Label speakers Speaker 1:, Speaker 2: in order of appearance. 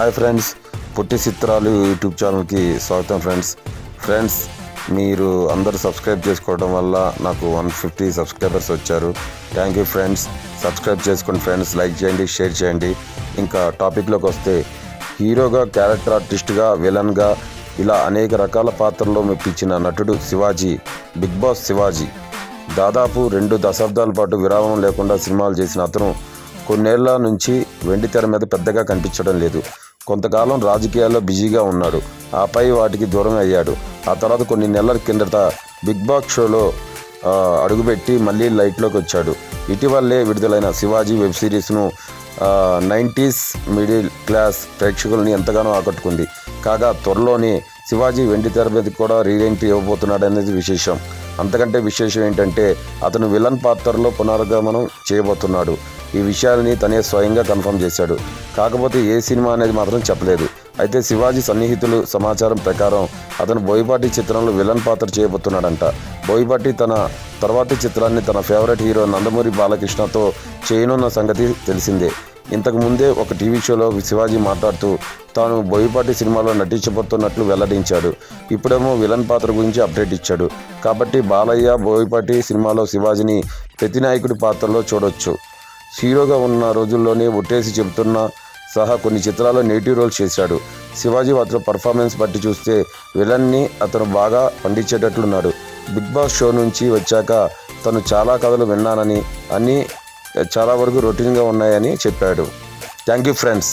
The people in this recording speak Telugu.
Speaker 1: హాయ్ ఫ్రెండ్స్ పుట్టి చిత్రాలు యూట్యూబ్ ఛానల్కి స్వాగతం ఫ్రెండ్స్. ఫ్రెండ్స్ మీరు అందరూ సబ్స్క్రైబ్ చేసుకోవడం వల్ల నాకు వన్ ఫిఫ్టీ సబ్స్క్రైబర్స్ వచ్చారు. Thank you friends. సబ్స్క్రైబ్ చేసుకోండి ఫ్రెండ్స్ లైక్ చేయండి షేర్ చేయండి. ఇంకా టాపిక్లోకి వస్తే హీరోగా క్యారెక్టర్ ఆర్టిస్ట్గా విలన్గా ఇలా అనేక రకాల పాత్రల్లో మెప్పించిన నటుడు శివాజీ బిగ్ బాస్ శివాజీ. దాదాపు రెండు దశాబ్దాల పాటు విరామం లేకుండా సినిమాలు చేసిన అతను కొన్నేళ్ళ నుంచి వెండి తెర మీద పెద్దగా కనిపించడం లేదు. కొంతకాలం రాజకీయాల్లో బిజీగా ఉన్నాడు. ఆపై వాటికి దూరం అయ్యాడు. ఆ తర్వాత కొన్ని నెలల కిందట బిగ్ బాస్ షోలో అడుగుపెట్టి మళ్ళీ లైట్లోకి వచ్చాడు. ఇటీవలే విడుదలైన శివాజీ వెబ్ సిరీస్ను నైంటీస్ మిడిల్ క్లాస్ ప్రేక్షకుల్ని ఎంతగానో ఆకట్టుకుంది. కాగా త్వరలోనే శివాజీ వెండి తెర కూడా రీఎంట్రీ ఇవ్వబోతున్నాడు అనేది విశేషం. అంతకంటే విశేషం ఏంటంటే అతను విలన్ పాత్రలో పునర్గమనం చేయబోతున్నాడు. ఈ విషయాలని తనే స్వయంగా కన్ఫర్మ్ చేశాడు. కాకపోతే ఏ సినిమా అనేది మాత్రం చెప్పలేదు. అయితే శివాజీ సన్నిహితులు సమాచారం ప్రకారం అతను బోయపాటి చిత్రంలో విలన్ పాత్ర చేయబోతున్నాడంట. బోయపాటి తన తర్వాతి చిత్రాన్ని తన ఫేవరెట్ హీరో నందమూరి బాలకృష్ణతో చేయనున్న సంగతి తెలిసిందే. ఇంతకు ముందే ఒక టీవీ షోలో శివాజీ మాట్లాడుతూ తాను బోయపాటి సినిమాలో నటించబోతున్నట్లు వెల్లడించాడు. ఇప్పుడేమో విలన్ పాత్ర గురించి అప్డేట్ ఇచ్చాడు. కాబట్టి బాలయ్య బోయపాటి సినిమాలో శివాజీని ప్రతినాయకుడి పాత్రలో చూడొచ్చు. హీరోగా ఉన్న రోజుల్లోనే ఒట్టేసి చెబుతున్న సహా కొన్ని చిత్రాల్లో నెగిటివ్ రోల్స్ చేశాడు. శివాజీ అతను పర్ఫార్మెన్స్ బట్టి చూస్తే విలన్ని అతను బాగా పండించేటట్లున్నాడు. బిగ్ బాస్ షో నుంచి వచ్చాక తను చాలా కథలు విన్నానని అన్నీ చాలా వరకు రొటీన్గా ఉన్నాయని చెప్పాడు. Thank you friends.